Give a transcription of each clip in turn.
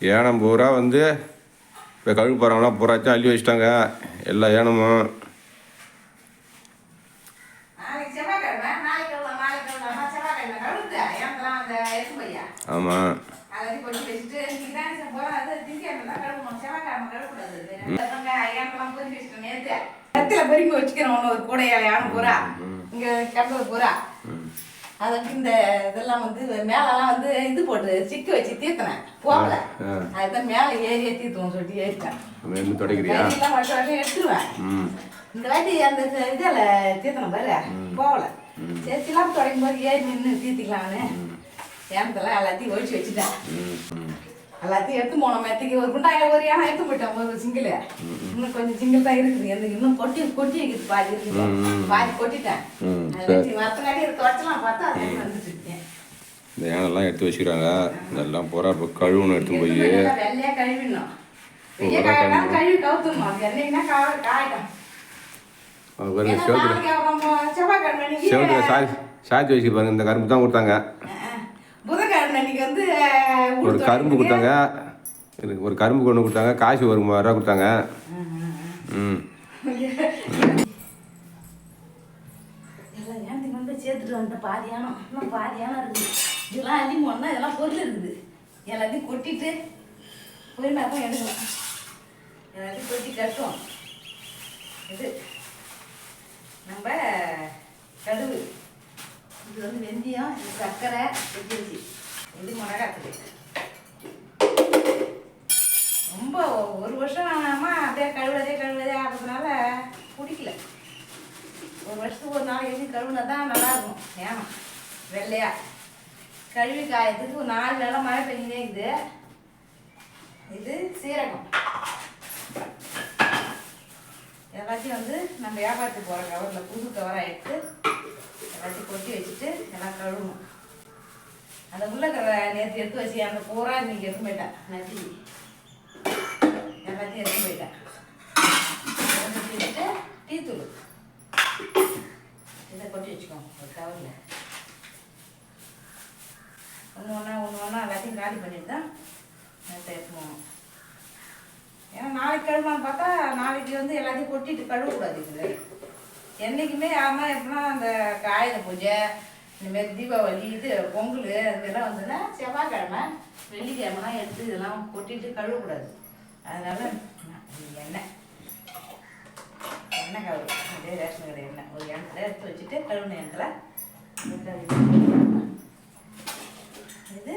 ஏனம் பூரா வந்து இப்போ கழுவு போகிறாங்களாம் பூராச்சும் அள்ளி வச்சிட்டாங்க. எல்லா ஏனமும். ஆமாம் வச்சுக்கிறோம் ஒன்று ஒரு கூடையால. யானை பூரா. இங்கே கம்பு பூரா. அது வந்து இந்த இதெல்லாம் வந்து மேலெல்லாம் வந்து இது போட்டு சிக்கு வச்சு தீர்த்தினேன். போகல. அதுதான் மேலே ஏறியே தீர்த்துவோம் சொல்லிட்டு ஏறிட்டேன். கையெல்லாம் வருஷம் வருஷம் எடுத்துருவேன். இந்த வாட்டி அந்த இதில் தீர்த்தனம் பாரு. போகல. சரி சிலாப்பு தொடங்கும் போது ஏறி நின்று தீர்த்திக்கலான்னு ஏனத்தெல்லாம் எல்லாத்தையும் ஒழிச்சு வச்சுட்டேன். எல்லாத்தையும் எடுத்து போன மேத்துக்கு ஒரு குண்டாயில ஒரு எடுத்து போயிட்டேன் ஒரு சிங்கிள் இன்னும் கொஞ்சம் சிங்கிள் தான் இருக்குது. எனக்கு இன்னும் கொட்டி கொட்டி இருக்குது. பாதி இருக்குது. பாதி கொட்டிட்டேன். மரத்துக்காட்டி இருக்க வச்சலாம் பார்த்தா அது வந்துட்டு இருக்கேன் இந்த ஏனெல்லாம் எடுத்து வச்சுக்கிறாங்க. இதெல்லாம் பூரா இப்போ கழுவுன்னு எடுத்து போய். வெள்ளையா கழுவிடணும். கழுவி என்னைக்குன்னா காய காயிடும் சாய்ச்சி வச்சுருப்பாங்க இந்த கரும்பு தான் கொடுத்தாங்க. அன்னைக்கு வந்து ஒரு கரும்பு கொடுத்தாங்க. ஒரு கரும்பு கொண்டு கொடுத்தாங்க. காசு ஒரு மூவாயிரம் ரூபா கொடுத்தாங்க. ம். சேர்த்துட்டு வந்துட்டேன் பாதியானம் இன்னும் பாதியானம் இருக்குது. இதெல்லாம் அள்ளி போனா இதெல்லாம் பொருள் இருக்குது. எல்லாத்தையும் கொட்டிட்டு பொறுமையாக தான் எடுக்கணும். எல்லாத்தையும் கொட்டி கட்டும் இது நம்ம கடுகு. இது வந்து வெந்தயம் இது சர்க்கரை வெஜிச்சி இது மிளகாத்தூள். ரொம்ப ஒரு வருஷம் ஆனாமா அப்படியே கழுவுறதே கழுவுறதே ஆகிறதுனால பிடிக்கல. ஒரு வருஷத்துக்கு ஒரு நாள் எழுதி கழுவுனா தான் நல்லா இருக்கும் வெள்ளையா. கழுவி காயத்துக்கு ஒரு நாலு வேளை மழை பெஞ்சுனே இருக்குது. இது சீரகம். எல்லாத்தையும் வந்து நம்ம வியாபாரத்துக்கு போகிற கவரில் புது கவராக எடுத்து எல்லாத்தையும் கொட்டி வச்சுட்டு எல்லாம் கழுவணும். அந்த உருளைக்கரை நேற்று எடுத்து வச்சு அந்த பூரா இன்னைக்கு எடுத்து போயிட்டேன் நட்டி எல்லாத்தையும் எடுத்து போயிட்டேன் எடுத்து வச்சுட்டு டீ தூள். இதை கொட்டி வச்சுக்கோங்க. ஒரு கவரில் ஒன்று ஒன்றா ஒன்று ஒன்றா எல்லாத்தையும் காலி பண்ணிட்டு தான் நேற்று எடுத்து ஏன்னா நாளைக்கு கழுவான்னு பார்த்தா நாளைக்கு வந்து எல்லாத்தையும் கொட்டிட்டு கழுவக்கூடாது இதில் என்றைக்குமே யாருன்னா எப்படின்னா அந்த காயுத பூஜை இந்தமாரி தீபாவளி இது பொங்கல் அதுக்கெல்லாம் வந்துன்னா செவ்வாய்க்கிழமை வெள்ளிக்கிழமெல்லாம் எடுத்து இதெல்லாம் கொட்டிட்டு கழுவக்கூடாது. அதனால எண்ணெய். எண்ணெய் கழுவு. அதே ரேஷன் கடை எண்ணெய். ஒரு எண்ணெய் எடுத்து வச்சுட்டு கழுவுன எண்ணெயில் இது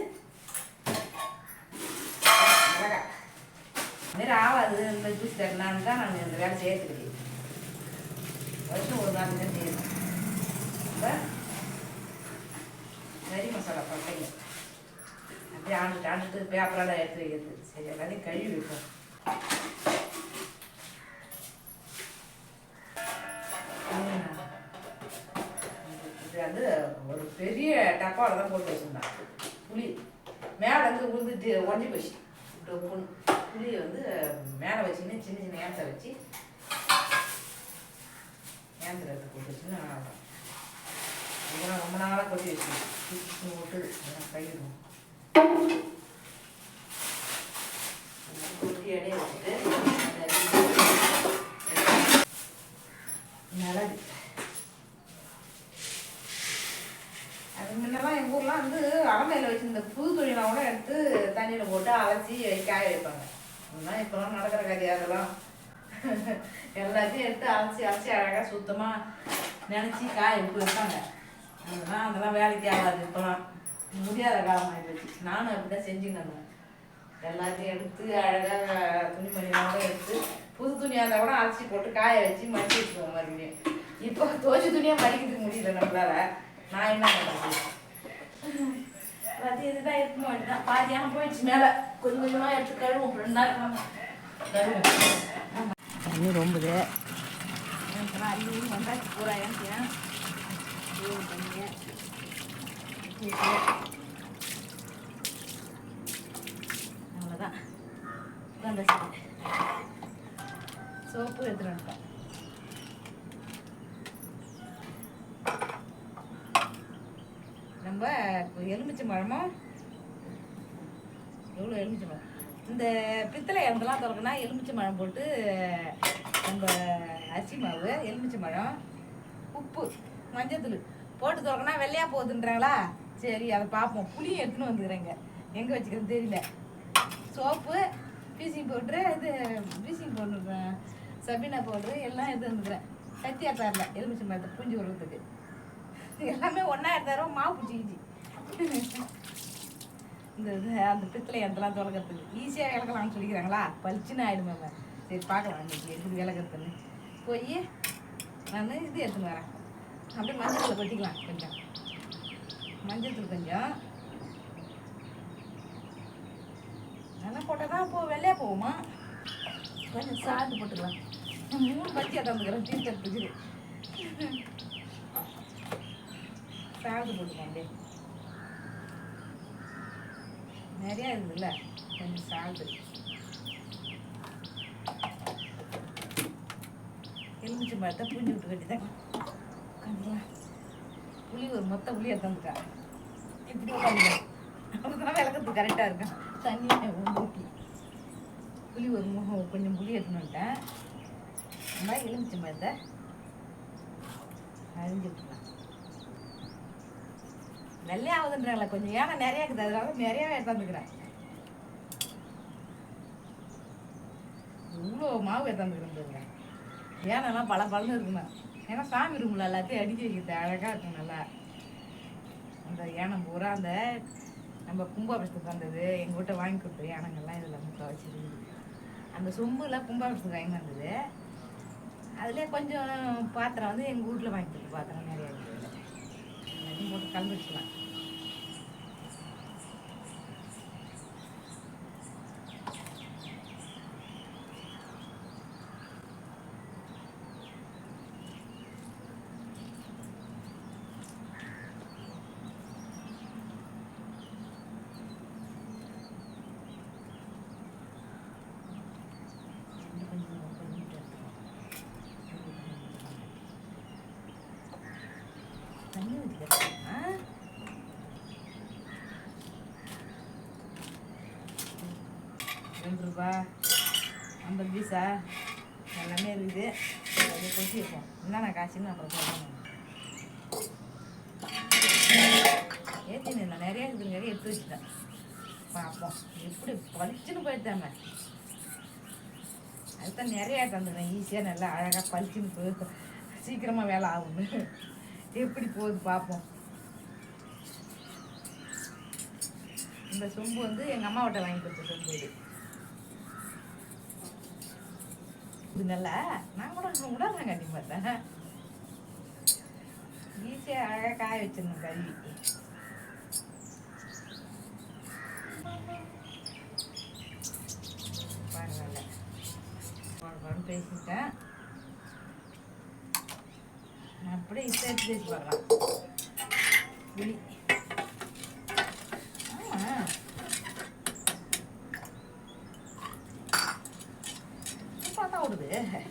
மாரி ஆகாது இந்த ஜூஸ் தரலான்னு தான் நான் இந்த வேலை செய்யறதுக்கு வருஷம் ஒரு நாள் தான் செய்யணும் இப்போ கறி மசாலா அப்படியே ஆண்டுட்டு ஆண்டுட்டு பேப்பரெல்லாம் எடுத்து வைக்கிறது. சரி எல்லாத்தையும் கழுவி வைப்போம். இது வந்து ஒரு பெரிய டப்பாவில் தான் போட்டு வச்சுருந்தான். புளி. மேலே வந்து உழுந்துட்டு உடஞ்சி போச்சு. டொப்புன்னு புளியை வந்து மேலே வச்சுன்னு சின்ன சின்ன ஏனத்தை வச்சு ஏனத்தில் போட்டு வச்சுன்னு இதெல்லாம் ரொம்ப நாளாக கொட்டி வச்சு போட்டு கையிடும் கொட்டி அடைய வச்சுட்டு மிளகு. அது முன்னெல்லாம் எங்கள் ஊர்லாம் வந்து அலமையில் வச்சு இந்த புது கூட எடுத்து தண்ணியில் போட்டு அலசி காய வைப்பாங்க. அதெல்லாம் இப்போலாம் நடக்கிற கதை அதெல்லாம். எல்லாத்தையும் எடுத்து அலசி அலசி அழகாக சுத்தமாக நினச்சி காய விட்டு வைப்பாங்க. அதெல்லாம் அதெல்லாம் வேலைக்கு ஆகாது. இப்போலாம் முடியாத காலமாக போச்சு நானும் அப்படி தான் செஞ்சுன்னு எல்லாத்தையும் எடுத்து அழகாக துணிமணியோட எடுத்து புது துணியாக இருந்தால் கூட அலசி போட்டு காய வச்சு மடிச்சு வச்சுக்குவோம் மறுபடியும் இப்போ தோச்சு துணியாக மடிக்கிறதுக்கு முடியல நம்மளால. நான் என்ன பண்ணுறது எல்லாத்தையும் இதுதான் எடுத்து வேண்டியதான் பாதியான போயிடுச்சு மேலே. கொஞ்சம் கொஞ்சமாக எடுத்து கழுவும் ரெண்டு நாள் கழுவும் அள்ளி வந்தாச்சு பூரா ஏன் அவ்வளோதான் வந்தாச்சு சோப்பு எடுத்துட்டு வந்துட்டேன் நம்ம எலுமிச்சை பழமும் எவ்வளோ எலுமிச்சை பழம் இந்த பித்தளை இறந்தெல்லாம் திறக்குனா எலுமிச்சை பழம் போட்டு நம்ம அரிசி மாவு எலுமிச்சை பழம் உப்பு மஞ்சத்தூள். போட்டு திறக்கனா வெள்ளையா போகுதுன்றாங்களா சரி அதை பார்ப்போம். புளியும் எடுத்துன்னு வந்துக்கிறேங்க எங்கே வச்சுக்கிறது தெரியல. சோப்பு பீசிங் பவுட்ரு இது பீசிங் பவுட்ரு சபீனா பவுட்ரு எல்லாம் எடுத்து வந்துக்கிறேன் கத்தி ஆட்டாரில் எலுமிச்சை மரத்தை பூஞ்சி விடுறதுக்கு. எல்லாமே ஒன்றா எடுத்தாரோ மாவு பிடிச்சிக்கிச்சு இந்த இது அந்த பித்தளை அதெல்லாம் திறக்கிறதுக்கு ஈஸியாக விளக்கலாம்னு சொல்லிக்கிறாங்களா? பளிச்சுன்னு ஆயிடுமே சரி பார்க்கலாம். இன்னைக்கு எப்படி விளக்குறதுன்னு. போய் நான் இது எடுத்துன்னு வரேன். அப்படியே மஞ்சள் கொட்டிக்கலாம் கொஞ்சம். மஞ்சள் தூள் கொஞ்சம். நல்லா போட்டால் தான் இப்போ வெள்ளையா போகுமா? கொஞ்சம் சால்ட் போட்டுக்கலாம். மூணு மூணு பச்சி தந்துக்கிறேன். தீர்த்தத்துக்கு சாந்து போட்டுக்கோங்க அப்படியே. நிறையா இருக்குதுல்ல? கொஞ்சம் சால்ட்டு எலுமிச்சம்பழத்தை பழத்தை விட்டு கட்டி தான் புளி ஒரு மொத்த புளி எடுத்துருக்கா இப்படி உட்காந்துக்கலாம் அப்பதான் விளக்கத்துக்கு கரெக்டாக இருக்கும். தண்ணி ஊற்றி புளி ஒரு முகம் கொஞ்சம் புளி எடுத்துன்னுட்டேன் இந்த மாதிரி எலுமிச்சை பழத்தை அரிஞ்சு விட்டுக்கலாம். வெள்ளையாகுதுன்றாங்களே கொஞ்சம் ஏன்னா நிறையா இருக்குது. அதனால நிறையாவே எடுத்தாந்துக்கிறேன் இவ்வளோ மாவு எடுத்தாந்துக்கிறேன் ஏனெல்லாம் பல பலன்னு இருக்குண்ணா ஏன்னா சாமி ரூமில் எல்லாத்தையும் அடிக்க வைக்கிறது அழகாக இருக்கும் நல்லா. அந்த யானம் பூரா அந்த நம்ம கும்பாபிஷத்துக்கு வந்தது. எங்கள் வீட்டை வாங்கி கொடுத்த யானங்கள்லாம் இதில் முக்கா வச்சுருந்தது அந்த சொம்புல கும்பாபிஷத்துக்கு வாங்கி வந்தது. அதிலே கொஞ்சம் பாத்திரம் வந்து எங்கள் வீட்டில் வாங்கி கொடுத்த பாத்திரம் நிறையா இருக்குது. போட்டு கலந்துச்சுலாம் வச்சுக்கலாம் இன்னும் கொஞ்சம் கொஞ்சம் எடுத்துக்கலாம். தண்ணி ஊற்றிக்கிறேன் ரெண்டு ரூபா ஐம்பது பீஸா எல்லாமே இருக்குது. அப்படியே கொட்டியிருக்கோம் என்னென்ன காசுன்னு அப்புறம் சொல்லணும் ஏற்றி நான் நிறைய இருக்குது நிறைய எடுத்து வச்சுட்டேன். பார்ப்போம் எப்படி பளிச்சுன்னு போயிட்டாம அதுதான் நிறைய தந்துடுவேன் ஈஸியாக நல்லா அழகாக பளிச்சுன்னு போய் சீக்கிரமாக வேலை ஆகும்னு. எப்படி போகுது பார்ப்போம் இந்த சொம்பு வந்து எங்கள் அம்மாவிட்ட வாங்கி கொடுத்த சொம்பு இது. இது நல்லா நான் கூட கூட நான் கட்டி பார்த்தேன் ஈஸியாக அழகாக காய வச்சிடணும் கழுவி பரவாயில்ல. பேசிட்டேன். அப்படியே இதை பேசி பார்க்கலாம் ஆமா பார்த்தா ஓடுது ஏய்.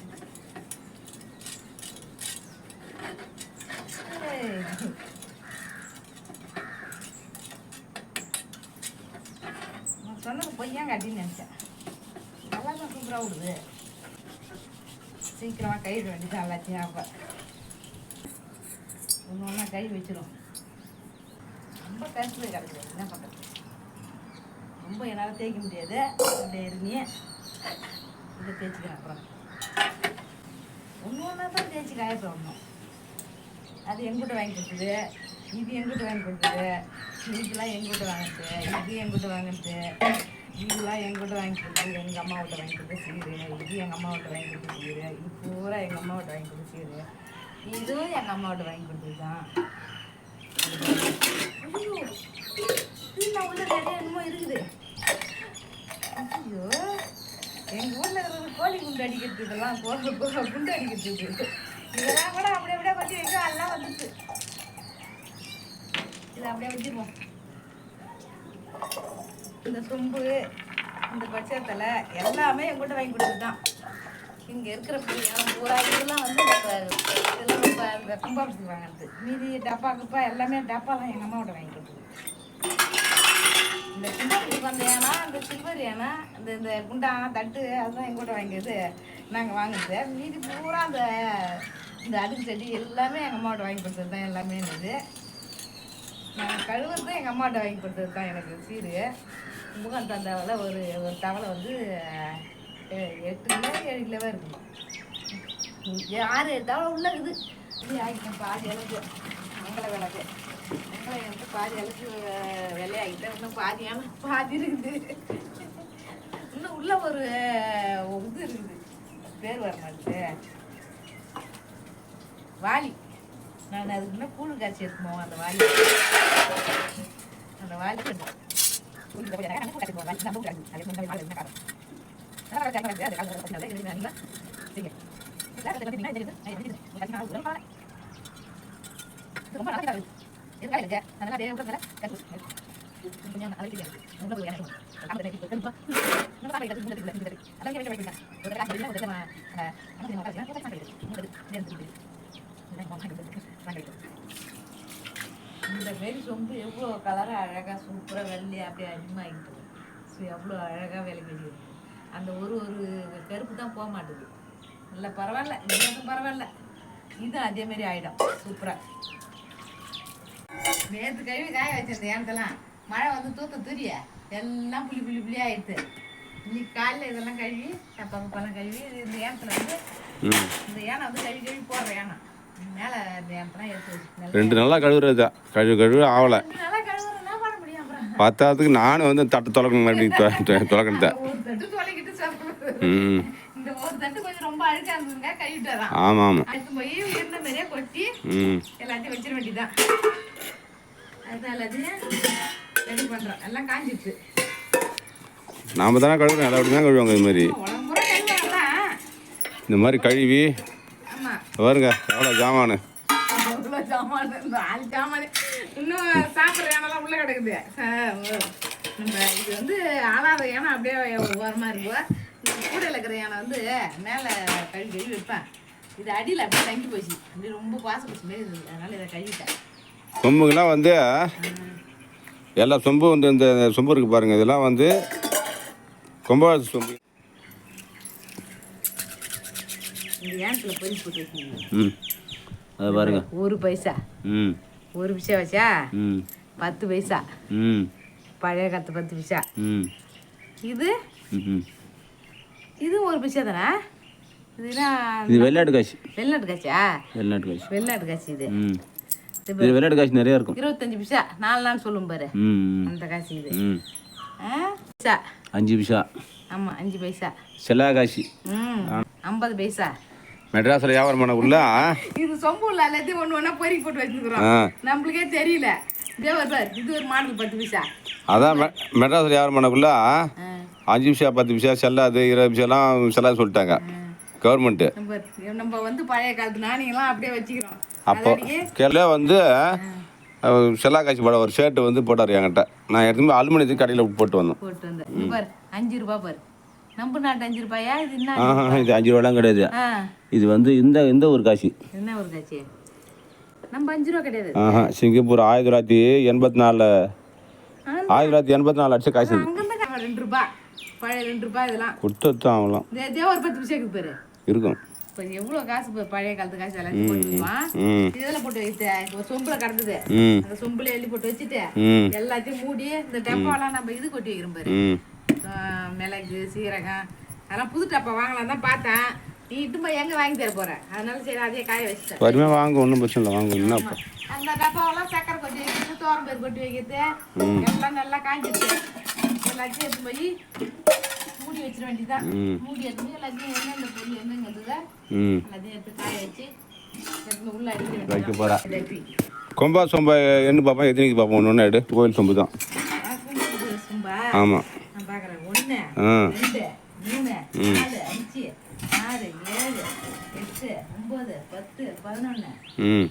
நான் சொன்னது பொய்யா காட்டின்னு நினச்சேன் நல்லா தான் சூப்பராக விடுது சீக்கிரமாக கயிறு வேண்டியது எல்லாத்தையும் அப்போ. ஒன்று ஒன்றா கை வச்சிடும் ரொம்ப கஷ்டத்தில் கிடக்குது என்ன பண்ணுறது ரொம்ப என்னால் தேய்க்க முடியாது. அப்படியே இருங்க இதை தேய்ச்சிக்கிறேன் அப்புறம். ஒன்று ஒன்றா தான் தேய்ச்சி காய போடணும் அது எங்கிட்ட வாங்கி கொடுத்தது. இது எங்கிட்ட வாங்கி கொடுத்தது. இதெல்லாம் எங்கிட்ட வாங்குறது. இது எங்கிட்ட வாங்கிட்டு இதெல்லாம் எங்கிட்ட வாங்கி கொடுத்தது எங்கள் அம்மா விட்ட வாங்கி கொடுத்து சீரு இது எங்கள் அம்மா விட்ட வாங்கி கொடுத்து சீரு இது பூரா எங்கள் அம்மா விட்ட வாங்கி கொடுத்து சீரு இதுவும் எங்கள் அம்மா விட்ட வாங்கி கொடுத்தது தான் உள்ள நிறைய என்னமோ இருக்குது. ஐயோ எங்கள் ஊரில் இருக்கிறது கோழி குண்டு அடிக்கிறது இதெல்லாம் கோழி கோ- குண்டு அடிக்கிறது இதெல்லாம் கூட அப்படியே அப்படியே கொட்டி வைக்க எல்லாம் வந்துச்சு. இதை அப்படியே வச்சுருவோம் இந்த சொம்பு இந்த பச்சை தலை எல்லாமே எங்கிட்ட வாங்கி கொடுத்தது தான் இங்கே இருக்கிற பிள்ளைங்க பூரா இதெல்லாம் வந்து இதெல்லாம் ரொம்ப இந்த கும்பாபிஷத்துக்கு வாங்கினது மீதி டப்பா குப்பா எல்லாமே டப்பாலாம் எங்கள் அம்மாவோட வாங்கி கொடுத்தது இந்த கும்பாபிஷத்துக்கு வந்தேன்னா அந்த சில்வர் ஏன்னா இந்த இந்த குண்டா தட்டு அதுதான் எங்கூட வாங்கியது நாங்கள் வாங்கினது மீதி பூரா அந்த இந்த அடுக்கு செடி எல்லாமே எங்கள் அம்மாவோட வாங்கி கொடுத்தது தான் எல்லாமே இருந்தது நான் கழுவுறது எங்கள் அம்மாட்ட வாங்கி கொடுத்தது தான் எனக்கு சீரு. முகம் தந்தாவில் ஒரு ஒரு தவளை வந்து அஹ், எட்டு கிலோ ஏழு கிலோவாக இருக்கும் ஆறு தவளை உள்ள இருக்குது. இப்படி ஆகிட்டேன் பாதி அளவுக்கு மங்கள விளக்கு. மங்கள வந்து பாதி அளவுக்கு அஹ், இன்னும் பாதியான பாதி இருக்குது. இன்னும் உள்ள ஒரு இது இருக்குது. பேர் வர மாட்டேது வாலி. நான் அதுக்கு இன்னும் கூழ் காய்ச்சி எடுத்துமோ அந்த வாலி. அந்த வாலி இந்த மாரி சொம்பு எவ்வளோ கலராக அழகாக சூப்பராக வெள்ளையாக அப்படியே அடிமாகிட்டு ஸோ எவ்வளோ அழகாக விலைக்கு வச்சுருக்கு அந்த ஒரு ஒரு கருப்பு தான் போக மாட்டுது. இல்லை பரவாயில்ல. எதுவும் பரவாயில்ல. இதுவும் அதே மாதிரி ஆகிடும் சூப்பராக நேற்று கழுவி காய வச்சிருந்த ஏனத்தெல்லாம் மழை வந்து தூத்த துரிய. எல்லாம் புளி புளி புளி ஆயிடுது இன்னைக்கு காலையில் இதெல்லாம் கழுவி தப்பா பப்பெல்லாம் கழுவி இந்த ஏனத்தில் வந்து இந்த யானை வந்து கழுவி கழுவி போடுற யானை மேலே இந்த ஏனத்தெல்லாம் எடுத்து வச்சு ரெண்டு நாளாக கழுவுறது கழுவு கழுவு ஆகலை பத்தாவதுக்கு நானும் வந்து தட்டு தொலைக்கணும் மறுபடியும் தொலைக்கணும் ம். ஆமாம் ஆமாம் நாம தானே கழுவுறோம் எல்லா தான் கழுவாங்க இது மாதிரி. இந்த மாதிரி கழுவி. பாருங்க எவ்வளோ ஜாமானு. இன்னும் சாப்பிட்ற கிடக்குது. நம்ம இது வந்து ஆளாத யானை அப்படியே ஓரமாக இருக்கும் இந்த கூடையில் இருக்கிற யானை வந்து மேலே கழுவி கழுவி வைப்பேன். இது அடியில் அப்படியே தங்கி போச்சு. அப்படியே ரொம்ப பாசம் போச்சு மாரி இருந்தது. அதனால இதை கழுவிட்டேன். சொம்புங்கெல்லாம் வந்து எல்லா சொம்பு வந்து இந்த சொம்பு இருக்குது பாருங்கள் இதெல்லாம் வந்து கும்பவாசி சொம்பு. இந்த பறிச்சு போட்டு ம். அதை பாருங்க. ஒரு பைசா. ம். ஒரு பைசா வச்சா? ம். பத்து பைசா. பழைய காலத்து பத்து பைசா. இது? இது ஒரு பைசா தானே? இது வெள்ளாட்டு காய்ச்சி வெளிநாட்டு காய்ச்சா வெள்ளாட்டு காய்ச்சி வெளிநாட்டு காய்ச்சி இது. வெள்ளாட்டு காய்ச்சி நிறையா இருக்கும். இருபத்தஞ்சு பைசா. நாலு நாள் சொல்லும் பாரு. அந்த காசு இது. பைசா. அஞ்சு பைசா. ஆமாம் அஞ்சு பைசா. செல்லா ம். ஐம்பது பைசா. மெட்ராஸில் வியாபாரம் பண்ணக்குள்ள இது சொம்பு உள்ள எல்லாத்தையும் ஒன்று ஒன்றா பொறுக்கி போட்டு வச்சுக்கிறோம் நம்மளுக்கே தெரியல. அதான் மெட்ராஸில் வியாபாரம் பண்ணக்குள்ள அஞ்சு பைசா பத்து பைசா செல்லாது இருபது பைசாலாம் செல்லாது சொல்லிட்டாங்க. கவர்மெண்ட்டு. நம்ம வந்து பழைய காலத்து நாணயங்கள்லாம் அப்படியே வச்சுக்கிறோம். அப்போ அதோடயே கேள்வியே வந்து செல்லா காய்ச்சி படம் ஒரு ஷர்ட் வந்து போட்டார் என்கிட்ட. நான் எடுத்து அலுமினியத்துக்கு கடையில் போட்டு வந்தோம் போட்டு வந்தேன். அஞ்சு ரூபா பாரு. நம்ம நாட்டு அஞ்சு ரூபாயா? இது இது அஞ்சு ரூபாலாம் கிடையாது. இது வந்து இந்த இந்த ஒரு காசி என்ன ஒரு காட்சி நம்ம அஞ்சு ரூபா கிடையாது ஆஹா சிங்கப்பூர் ஆயிரத்தி தொள்ளாயிரத்தி எண்பத்தி நாலில். ஆயிரத்தி தொள்ளாயிரத்தி எண்பத்தி நாலு அடிச்சு காசு ரெண்டு ரூபா. பழைய ரெண்டு ரூபாய் இதெல்லாம். கொடுத்து இந்த இதே ஒரு பத்து பைசாக்கு பாரு. இருக்கும் இப்போ எவ்வளோ காசு இப்போ பழைய காலத்து காசு எல்லாத்தையும் இதெல்லாம் போட்டு வைத்து ஒரு சொம்புல கடந்தது. அந்த சொம்புல எள்ளி போட்டு வச்சுட்டு எல்லாத்தையும் மூடி இந்த டப்பாலாம் நம்ம இது கொட்டி வைக்கிறோம் பாரு. மிளகு சீரகம் அதெல்லாம் புது டப்பா வாங்கலாம் தான் பார்த்தேன். நீ இட்டு போய் எங்கே வாங்கி தர போற? அதனால சரி அதையே காய வச்சுட்டேன். பொறுமையாக வாங்க ஒன்றும் பிரச்சனை இல்லை வாங்க என்ன இப்போ அந்த டப்பாவெல்லாம் சக்கரை கொட்டி வைக்கிறது தோரம் பேர் கொட்டி வைக்கிறது. எல்லாம் நல்லா காஞ்சிட்டு எல்லாத்தையும் எடுத்து போய் மூடி வச்சிட வேண்டியதுதான். ம். மூடி எடுத்து எல்லாத்தையும் எந்தெந்த பொருள் ம். எல்லாத்தையும் எடுத்து காய வச்சு வைக்க. கொம்பா சொம்பா என்ன பார்ப்போம் எத்தனைக்கு பார்ப்போம் ஒன்று ஒன்று எடு. கோயில் சொம்பு தான் ஆமாம் ஆ. ஆறு ஏழு எட்டு ஒம்பது பத்து பதினொன்று ம்.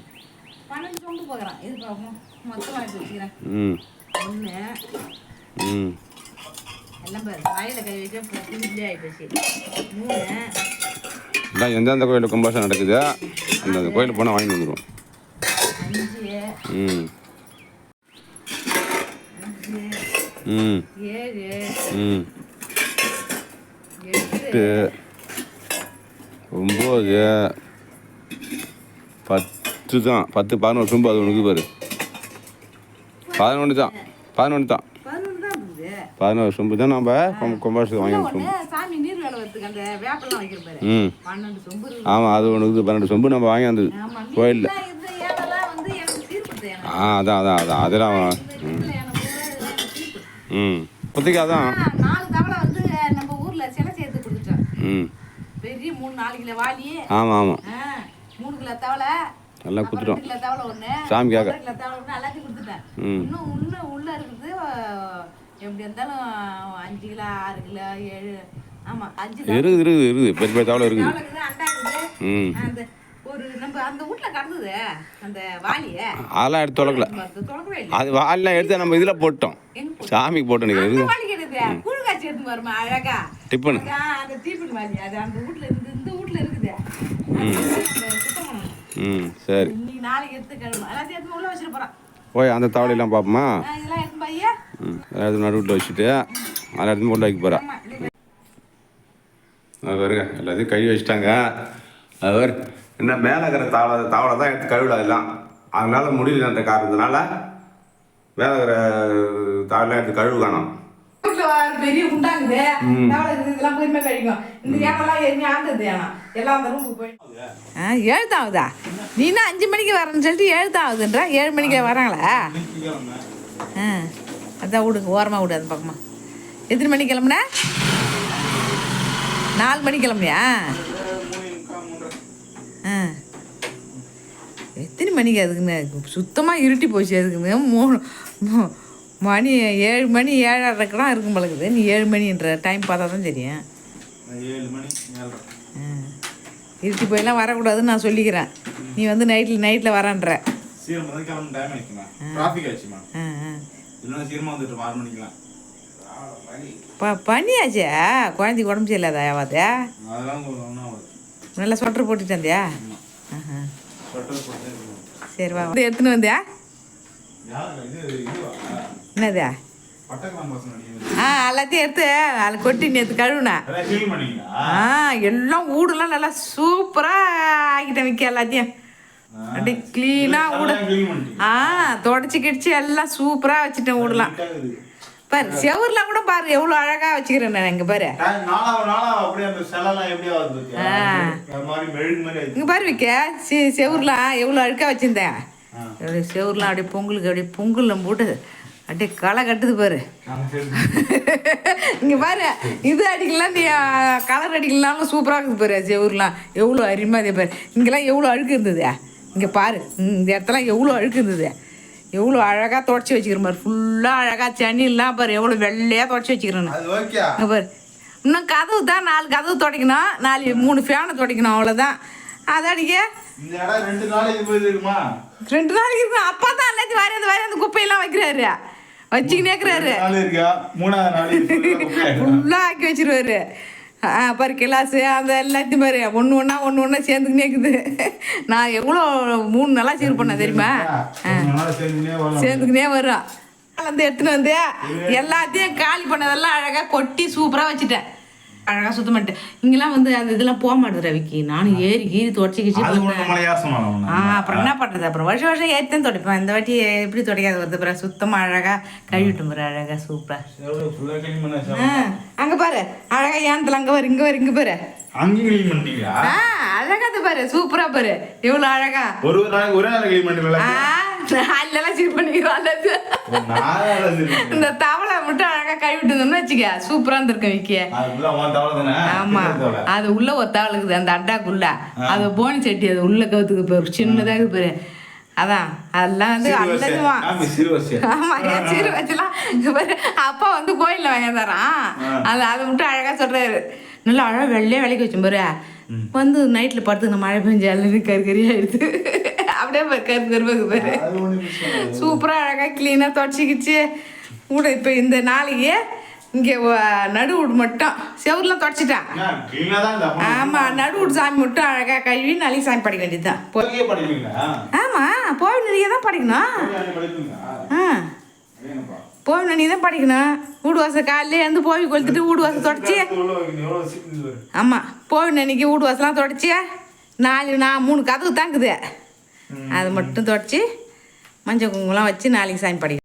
பன்னெண்டு சொம்பு போகிறேன் இது பார்ப்போம் மொத்தமாக எடுத்து வச்சுக்கிறேன். ம். ஒன்று ம். எல்லாம் பாரு வாயில் கை வச்சா புள்ளி புள்ளி ஆகிப்போச்சு மூணு. இதான் எந்தெந்த கோயிலில் கும்பாசம் நடக்குதோ? அந்தந்த கோயிலுக்கு போனால் வாங்கிட்டு வந்துடுவோம் ம். ம். ஏழு. ம். எட்டு. ஒம்பது பத்து தான் பத்து பதினொன்று சொம்பு அது உனக்கு பாரு. பதினொன்று தான் பதினொன்று தான் பதினோரு சொம்பு தான் நம்ம கும்பாஷத்துக்கு வாங்கி ம். ஆமாம் அது ஒன்று பன்னெண்டு சொம்பு நம்ம வாங்கி வந்தது கோயிலில். ஆ அதான் அதான் அதான். அதெல்லாம். ம். இப்போதைக்கு அதான் ஆ, நாலு தவளை வந்து நம்ம ஊர்ல சிலை சேர்த்து கொடுத்துட்டோம் ம் பெரிய மூணு நாலு கிலோ வாளி ஆமாம் ஆமாம் மூணு கிலோ தவளை நல்லா கிலோ தவளை ஒண்ணு சாமிக்காக. கிலோ தவளை ஒண்ணு எல்லாத்தையும் கொடுத்துட்டேன். ம். இன்னும் உள்ள இருக்குது எப்படி இருந்தாலும் அஞ்சு கிலோ ஆறு கிலோ ஏழு ஆமா அஞ்சு இருக்குது இருக்குது இருக்குது. பெரிய பெரிய தவளை இருக்குது. ம். அந்த ஒரு நம்ம அந்த வீட்ல கடந்தது அந்த வாளிய. அதெல்லாம் எடுத்து தொலைக்கல அது வால்லாம் எடுத்து நம்ம இதில் போட்டோம்? சாமிக்கு போட்டு கூழ் எடுத்து வருமா அழகா? டிஃபன். அந்த தீப்பெட்டி வாளி அது அந்த வீட்ல வச்சிட்டு போறான் போய் அந்த தவளையெல்லாம் பார்ப்போமா? ம் அதாவது நடுவில் வச்சுட்டு அதை எடுத்து கொண்டு வைக்க போகிறேன் அது வருங்க எல்லாத்தையும் கழுவி வச்சுட்டாங்க. அது வரு என்ன மேலே இருக்கிற தாவளை தாவளை தான் எடுத்து கழுவில அதெல்லாம். அதனால முடியலன்ற காரணத்தினால மேலே இருக்கிற தாவலாம் எடுத்து கழுவு காணும் பெரிய இருக்குது இதெல்லாம் பொறுமையா கழிக்கும் இந்த ஏனெல்லாம் எரிஞ்சு ஆண்டது ஏனா எல்லாம் அந்த ரூமுக்கு போய். ஏழு தான் ஆகுதா நீனா அஞ்சு மணிக்கு வரேன்னு சொல்லிட்டு ஏழு தான் ஆகுதுன்றா ஏழு மணிக்கு வராங்களா? ஆ அதான் விடுங்க ஓரமாக விடு அந்த பக்கமா. எத்தனை மணிக்கு கிளம்புன? நாலு மணிக்கு கிளம்புனியா? ஆ. எத்தனை மணிக்கு அதுக்குன்னு? சுத்தமாக இருட்டி போச்சு அதுக்குன்னு மூணு மூ- மணி ஏழு மணி ஏழரைக்கெல்லாம் இருக்கும் பழகுது. நீ ஏழு மணின்ற டைம் பார்த்தா தான் தெரியும். ஏழு மணி இருட்டி போயெல்லாம் வரக்கூடாதுன்னு நான் சொல்லிக்கிறேன். நீ வந்து நைட்டில் நைட்டில் வரேன்ற. சீக்கிரம் வந்து கிளம்ப டைம் ஆயிடுச்சுமா டிராஃபிக் ஆயிடுச்சுமா ஆ ஆ. இல்லைன்னா சீக்கிரமா வந்துட்டு ஆறு மணிக்கெல்லாம். ப பண்ணியாச்சே? குழந்தைக்கு உடம்பு சரியில்லாதா ஆகுது. நல்லா ஸ்வெட்டர் போட்டுட்டு வந்தியா. சரி வா எடுத்துன்னு வந்தியா? என்னது? ஆ எல்லாத்தையும் எடுத்து அதில் கொட்டி நேற்று பண்ணீங்களா ஆ எல்லாம் வீடெல்லாம் நல்லா சூப்பராக ஆக்கிட்டேன் விற்க எல்லாத்தையும். அப்படியே க்ளீனாக பண்ணிட்டீங்க. ஆ தொடச்சி கிடிச்சு எல்லாம் சூப்பராக வச்சுட்டேன் இருக்குது. பாரு செவர்லாம் கூட பாரு எவ்வளோ அழகாக வச்சுக்கிறேன் நான் இங்கே பாரு. இங்கே பாரு விற்க செ செவர்லாம் எவ்வளோ அழுக்காக வச்சுருந்தேன். செவர்லாம் அப்படியே பொங்கலுக்கு அப்படியே பொங்கலில் போட்டு அப்படியே களை கட்டுது பாரு. இங்கே பாரு இது அடிக்கலாம் நீ கலர் அடிக்கலனாலும் சூப்பராக இருக்குது பாரு செவர்லாம் எவ்வளோ அருமையாக பாரு. இங்கெல்லாம் எவ்வளோ அழுக்கு இருந்தது. இங்கே பாரு இந்த இடத்துல எவ்வளோ அழுக்கு இருந்தது. எவ்வளோ அழகாக தொடச்சி வச்சுக்கிறேன் பாரு. ஃபுல்லாக அழகாக சனிலாம் பாரு எவ்வளோ வெள்ளையாக தொடச்சி வச்சுக்கிறேன் பாரு. இன்னும் கதவு தான் நாலு கதவு துடைக்கணும். நாலு மூணு ஃபேனை துடைக்கணும் அவ்வளோதான் அதை அடிக்க இந்த இடம் ரெண்டு நாளைக்கு இருக்குமா? ரெண்டு நாளைக்கு இருக்கும்? அப்பா தான் எல்லாத்தையும் வாரி அந்த வாரி அந்த குப்பையெல்லாம் வைக்கிறாரு. வச்சுக்கினே இருக்கிறாரு. ஃபுல்லாக ஆக்கி வச்சிருவாரு. பாரு கிளாஸு அந்த எல்லாத்தையும் பாரு. ஒன்று ஒன்றா ஒன்று ஒன்றா சேர்ந்துக்கினே இருக்குது. நான் எவ்வளோ மூணு நாளாக சீர் பண்ணேன் தெரியுமா. சேர்ந்துக்கினே வரும் வந்து எடுத்துன்னு வந்து எல்லாத்தையும் காலி பண்ணதெல்லாம் அழகாக கொட்டி சூப்பராக வச்சுட்டேன். அழகாக சுத்தம் பண்ணிட்டேன் இங்கெல்லாம் வந்து அந்த இதெல்லாம் போக மாட்டேது ரவிக்கு. நானும் ஏறி கீறி தொடச்சி கிச்சு. ஆ அப்புறம் என்ன பண்ணுறது அப்புறம் வருஷம் வருஷம் ஏற்றியும் துடைப்பேன். இந்த வாட்டி எப்படி துடைக்காது வருது அப்புறம் சுத்தமாக அழகாக கழுவிட்டு பாரு. அழகாக சூப்பராக எவ்வளவு அங்கே பாரு. அழகாக ஏந்தல அங்கே பாரு இங்கே பாரு இங்கே பாரு. அழகா பாரு. சூப்பரா பாரு. எவ்வளோ அழகா. ஒரு ஒரு நாளைக்கு ஒரே நாள்? அல்லெல்லாம் சீர் பண்ணிக்கிறோம் அல்லது ஒரு நாலு நாள் அது இருக்கு. இந்த தவளை மட்டும் அழகா கழுவிட்டு இருந்தோம்னு வச்சுக்க சூப்பரா இருந்திருக்கும் விக்கி அது? ஆமா உள்ள ஒரு தவளை இருக்குது அந்த அட்டாக்குள்ள. அது போனி சட்டி அது உள்ள கவுத்துக்கு பாரு சின்னதாக பாரு. அதான் அதெல்லாம் வந்து சிறு வரிசை. அல்லதுவா ஆமா, சிறு வச்சுலாம் அப்பா வந்து கோயில்ல வாங்கி தரான் அது அதை மட்டும் அழகா சொல்றாரு. நல்லா அழகா வெள்ளையா விலைக்கு வச்சோம் பாரு. வந்து நைட்ல படுத்துக்கணும் மழை பெஞ்சு அல்லது கறி கறி ஆயிடுது அப்படியே பாரு கரு கருப்பாக்கு பாரு அது ஒண்ணும் பிரச்சனை இல்லை. சூப்பரா அழகா கிளீனா தொடச்சிக்கிச்சு. கூட இப்போ இந்த நாளைக்கு இங்கே நடு வீடு மட்டும். செவுர்லாம் தொடச்சிட்டான் என்ன, clean ஆ தான் இந்த அம்மா ஆமா நடு வீடு சாமி மட்டும் அழகா கழுவி நாளைக்கு சாமி படிக்க வேண்டியதுதான். போ போகியே படிப்பீங்களா? ஆமா போய் நிறைய தான் படிக்கணும்? ஆ. போய் நீ தான் படிக்கணும். வீடு வாசல் காலையில எழுந்து போய் கொளுத்துட்டு வீடு வாசல் தொடச்சி. ஆமாம் போய் அன்னைக்கு வீடு வாசலாம் தொடச்சி. நாலு நான் மூணு கதவு தாங்குது. அது மட்டும் தொடச்சி மஞ்சள் குங்குமம்லாம் வச்சு நாளைக்கு சாமி படிக்கணும்